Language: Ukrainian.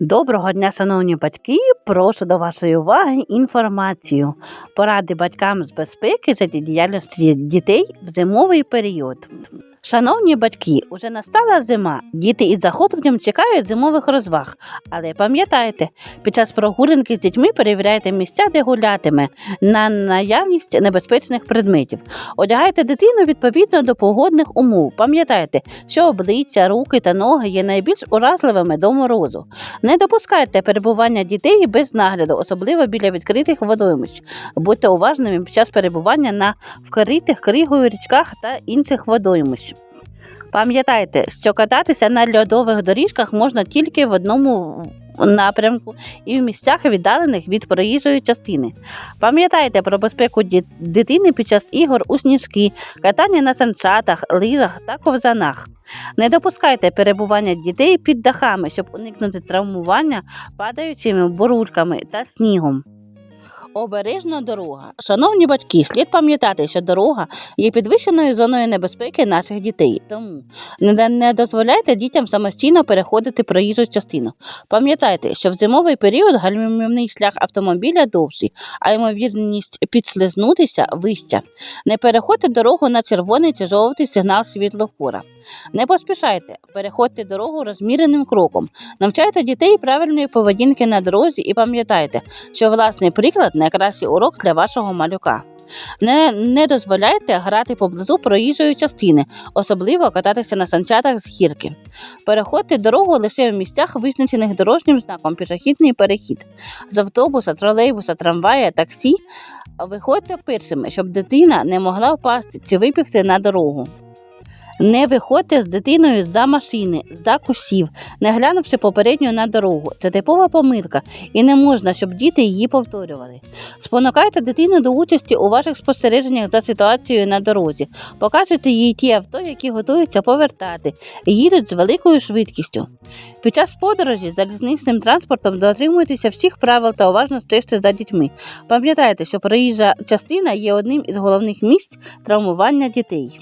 Доброго дня, шановні батьки! Прошу до вашої уваги інформацію. Поради батькам з безпеки за діяльності дітей в зимовий період. Шановні батьки, уже настала зима. Діти із захопленням чекають зимових розваг. Але пам'ятайте, під час прогулянки з дітьми перевіряйте місця, де гулятиме, на наявність небезпечних предметів. Одягайте дитину відповідно до погодних умов. Пам'ятайте, що обличчя, руки та ноги є найбільш уразливими до морозу. Не допускайте перебування дітей без нагляду, особливо біля відкритих водоймищ. Будьте уважними під час перебування на вкритих кригою річках та інших водоймищ. Пам'ятайте, що кататися на льодових доріжках можна тільки в одному напрямку і в місцях віддалених від проїжджої частини. Пам'ятайте про безпеку дитини під час ігор у сніжки, катання на санчатах, лижах та ковзанах. Не допускайте перебування дітей під дахами, щоб уникнути травмування падаючими бурульками та снігом. Обережна дорога. Шановні батьки, слід пам'ятати, що дорога є підвищеною зоною небезпеки наших дітей. Тому не, дозволяйте дітям самостійно переходити проїжджу частину. Пам'ятайте, що в зимовий період гальмівний шлях автомобіля довший, а ймовірність підслизнутися вища. Не переходьте дорогу на червоний чи жовтий сигнал світлофора. Не поспішайте, переходьте дорогу розміреним кроком. Навчайте дітей правильної поведінки на дорозі і пам'ятайте, що власний приклад найкращий урок для вашого малюка. Не, не дозволяйте грати поблизу проїжджої частини, особливо кататися на санчатах з гірки. Переходьте дорогу лише в місцях, визначених дорожнім знаком пішохідний перехід. З автобуса, тролейбуса, трамвая, таксі виходьте першими, щоб дитина не могла впасти чи вибігти на дорогу. Не виходьте з дитиною за машини, за кусів, не глянувши попередньо на дорогу. Це типова помилка, і не можна, щоб діти її повторювали. Спонукайте дитину до участі у ваших спостереженнях за ситуацією на дорозі. Покажете їй ті авто, які готуються повертати, їдуть з великою швидкістю. Під час подорожі залізничним транспортом дотримуйтеся всіх правил та уважно стежте за дітьми. Пам'ятайте, що проїжджа частина є одним із головних місць травмування дітей.